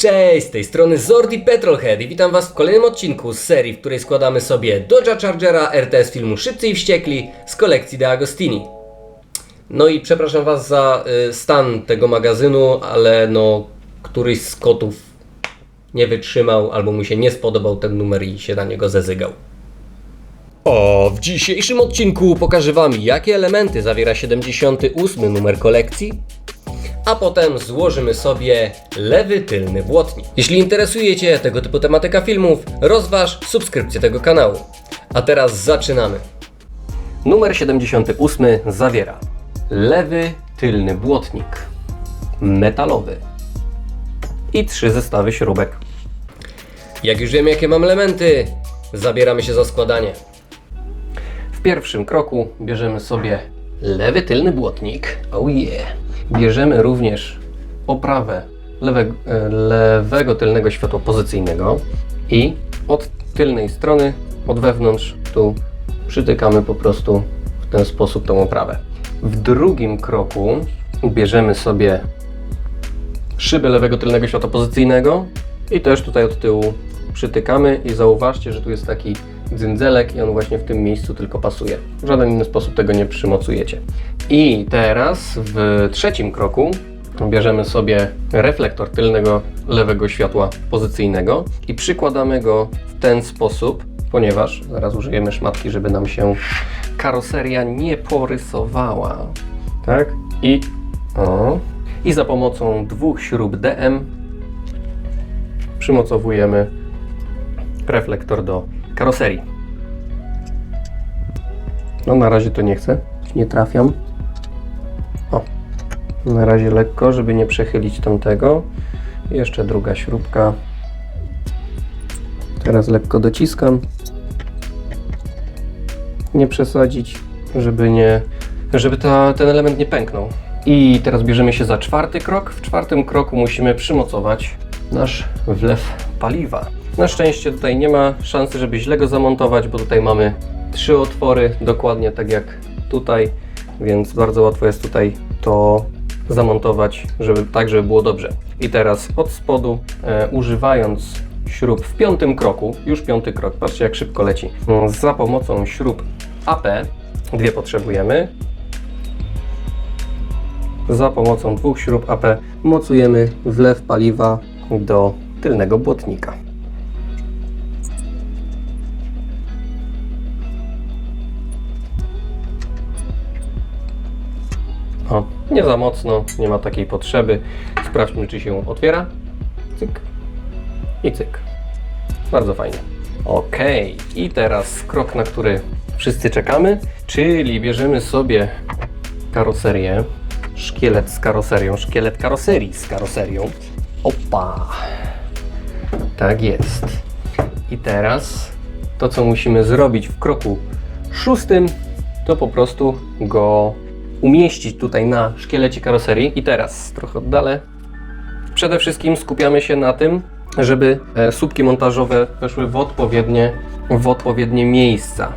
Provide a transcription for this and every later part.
Cześć, z tej strony Zordi Petrolhead i witam Was w kolejnym odcinku z serii, w której składamy sobie Dodge'a Chargera RTS filmu Szybcy i Wściekli z kolekcji De Agostini. No i przepraszam Was za y, stan tego magazynu, ale no któryś z kotów nie wytrzymał albo mu się nie spodobał ten numer i się na niego zezygał. O, w dzisiejszym odcinku pokażę Wam, jakie elementy zawiera 78 numer kolekcji, a potem złożymy sobie lewy tylny błotnik. Jeśli interesuje Cię tego typu tematyka filmów, rozważ subskrypcję tego kanału. A teraz zaczynamy. Numer 78 zawiera lewy tylny błotnik metalowy i trzy zestawy śrubek. Jak już wiemy jakie mam elementy, zabieramy się za składanie. W pierwszym kroku bierzemy sobie lewy tylny błotnik. Oh yeah. Bierzemy również oprawę lewe, e, lewego tylnego światła pozycyjnego i od tylnej strony, od wewnątrz, tu przytykamy po prostu w ten sposób tą oprawę. W drugim kroku bierzemy sobie szybę lewego tylnego światła pozycyjnego i też tutaj od tyłu przytykamy i zauważcie, że tu jest taki dzyndzelek i on właśnie w tym miejscu tylko pasuje. W żaden inny sposób tego nie przymocujecie. I teraz w trzecim kroku bierzemy sobie reflektor tylnego lewego światła pozycyjnego i przykładamy go w ten sposób, ponieważ zaraz użyjemy szmatki, żeby nam się karoseria nie porysowała. Tak? I o. I za pomocą dwóch śrub DM przymocowujemy reflektor do karoserii. No na razie to nie chcę, nie trafiam. Na razie lekko, żeby nie przechylić tamtego. Jeszcze druga śrubka. Teraz lekko dociskam. Nie przesadzić, żeby nie, żeby ta, ten element nie pęknął. I teraz bierzemy się za czwarty krok. W czwartym kroku musimy przymocować nasz wlew paliwa. Na szczęście tutaj nie ma szansy, żeby źle go zamontować, bo tutaj mamy trzy otwory, dokładnie tak jak tutaj, więc bardzo łatwo jest tutaj to zamontować, żeby tak, żeby było dobrze. I teraz od spodu, e, używając śrub w piątym kroku, już piąty krok, patrzcie jak szybko leci, za pomocą śrub AP, dwie potrzebujemy, za pomocą dwóch śrub AP mocujemy wlew paliwa do tylnego błotnika. Nie za mocno, nie ma takiej potrzeby. Sprawdźmy, czy się otwiera. Cyk i cyk. Bardzo fajnie. Ok, i teraz krok, na który wszyscy czekamy, czyli bierzemy sobie karoserię, szkielet z karoserią, szkielet karoserii z karoserią. Opa! Tak jest. I teraz to, co musimy zrobić w kroku szóstym, to po prostu go umieścić tutaj na szkielecie karoserii. I teraz trochę oddalę. Przede wszystkim skupiamy się na tym, żeby e, słupki montażowe weszły w odpowiednie, w odpowiednie miejsca.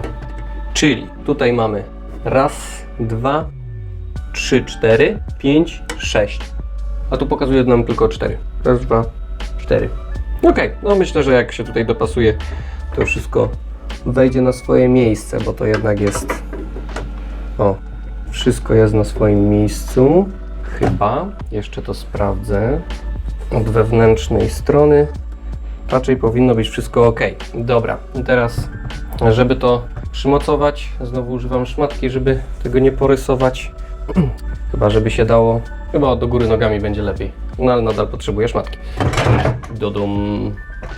Czyli tutaj mamy raz, dwa, trzy, cztery, pięć, sześć. A tu pokazuje nam tylko cztery. Raz, dwa, cztery. Ok, no myślę, że jak się tutaj dopasuje, to wszystko wejdzie na swoje miejsce, bo to jednak jest. O, wszystko jest na swoim miejscu. Chyba. Jeszcze to sprawdzę. Od wewnętrznej strony. Raczej powinno być wszystko ok. Dobra, teraz, żeby to przymocować, znowu używam szmatki, żeby tego nie porysować. Chyba, żeby się dało. Chyba do góry nogami będzie lepiej. No ale nadal potrzebuję szmatki. Dodum.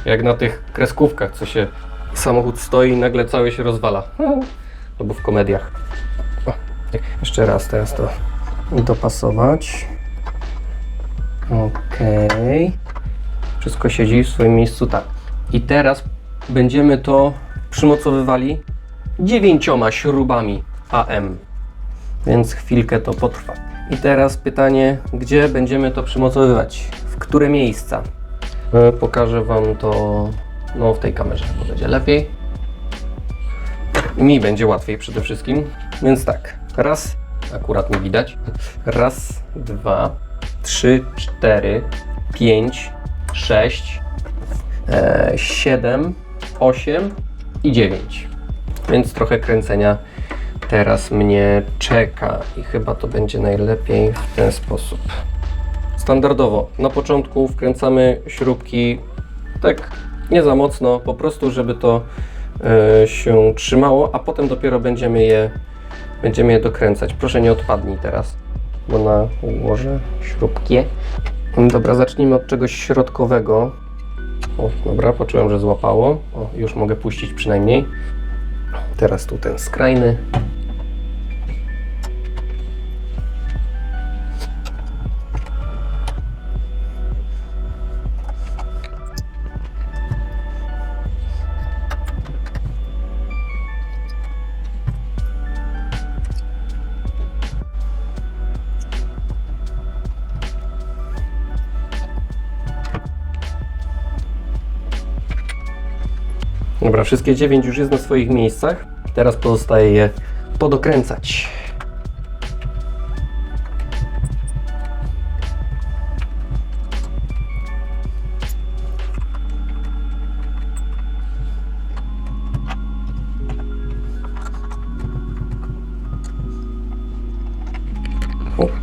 Jak na tych kreskówkach, co się samochód stoi i nagle cały się rozwala. Albo w komediach. Jeszcze raz teraz to dopasować. Okej. Wszystko siedzi w swoim miejscu tak. I teraz będziemy to przymocowywali dziewięcioma śrubami AM. Więc chwilkę to potrwa. I teraz pytanie, gdzie będziemy to przymocowywać? W które miejsca? E, Pokażę Wam to no, w tej kamerze, bo będzie lepiej. Mi będzie łatwiej przede wszystkim. Więc tak, raz, akurat nie widać. Raz, dwa, trzy, cztery, pięć, 6, 7, 8 i 9. Więc trochę kręcenia teraz mnie czeka i chyba to będzie najlepiej w ten sposób. Standardowo na początku wkręcamy śrubki tak nie za mocno, po prostu żeby to e, się trzymało, a potem dopiero będziemy je, będziemy je dokręcać. Proszę nie odpadnij teraz, bo na ułożę śrubki. Dobra, zacznijmy od czegoś środkowego. O, dobra, poczułem, że złapało. O, już mogę puścić przynajmniej. Teraz tu ten skrajny. Dobra, wszystkie dziewięć już jest na swoich miejscach. Teraz pozostaje je podokręcać.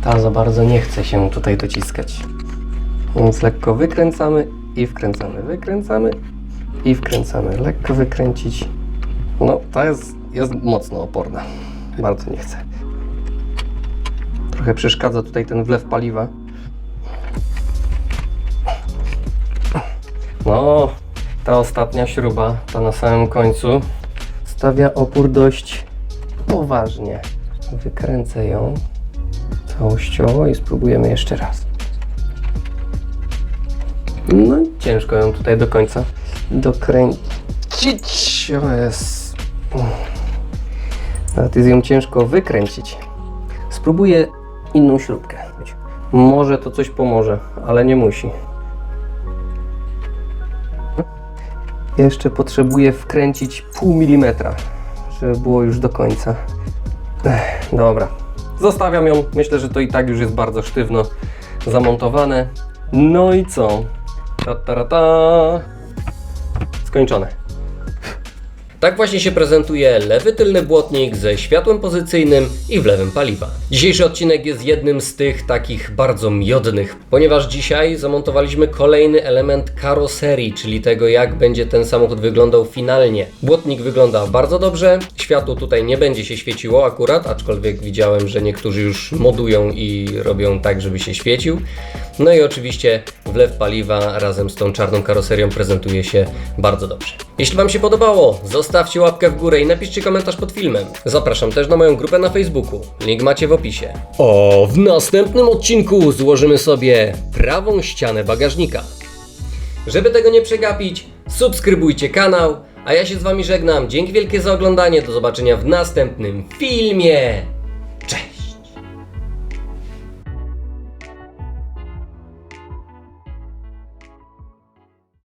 Ta za bardzo nie chce się tutaj dociskać. Więc lekko wykręcamy i wkręcamy, wykręcamy i wkręcamy. Lekko wykręcić. No, ta jest, jest mocno oporna. Bardzo nie chcę. Trochę przeszkadza tutaj ten wlew paliwa. No, ta ostatnia śruba, ta na samym końcu, stawia opór dość poważnie. Wykręcę ją całościowo i spróbujemy jeszcze raz. No, ciężko ją tutaj do końca dokręcić. O jest. Nawet jest ją ciężko wykręcić. Spróbuję inną śrubkę. Może to coś pomoże, ale nie musi. Jeszcze potrzebuję wkręcić pół milimetra, żeby było już do końca. Ech, dobra. Zostawiam ją. Myślę, że to i tak już jest bardzo sztywno zamontowane. No i co? Ta, ta, ta, ta. 给你转的 Tak właśnie się prezentuje lewy tylny błotnik ze światłem pozycyjnym i wlewem paliwa. Dzisiejszy odcinek jest jednym z tych takich bardzo miodnych, ponieważ dzisiaj zamontowaliśmy kolejny element karoserii, czyli tego jak będzie ten samochód wyglądał finalnie. Błotnik wygląda bardzo dobrze, światło tutaj nie będzie się świeciło akurat, aczkolwiek widziałem, że niektórzy już modują i robią tak, żeby się świecił. No i oczywiście wlew paliwa razem z tą czarną karoserią prezentuje się bardzo dobrze. Jeśli Wam się podobało, zostawcie łapkę w górę i napiszcie komentarz pod filmem. Zapraszam też na moją grupę na Facebooku. Link macie w opisie. O, w następnym odcinku złożymy sobie prawą ścianę bagażnika. Żeby tego nie przegapić, subskrybujcie kanał, a ja się z Wami żegnam. Dzięki wielkie za oglądanie, do zobaczenia w następnym filmie.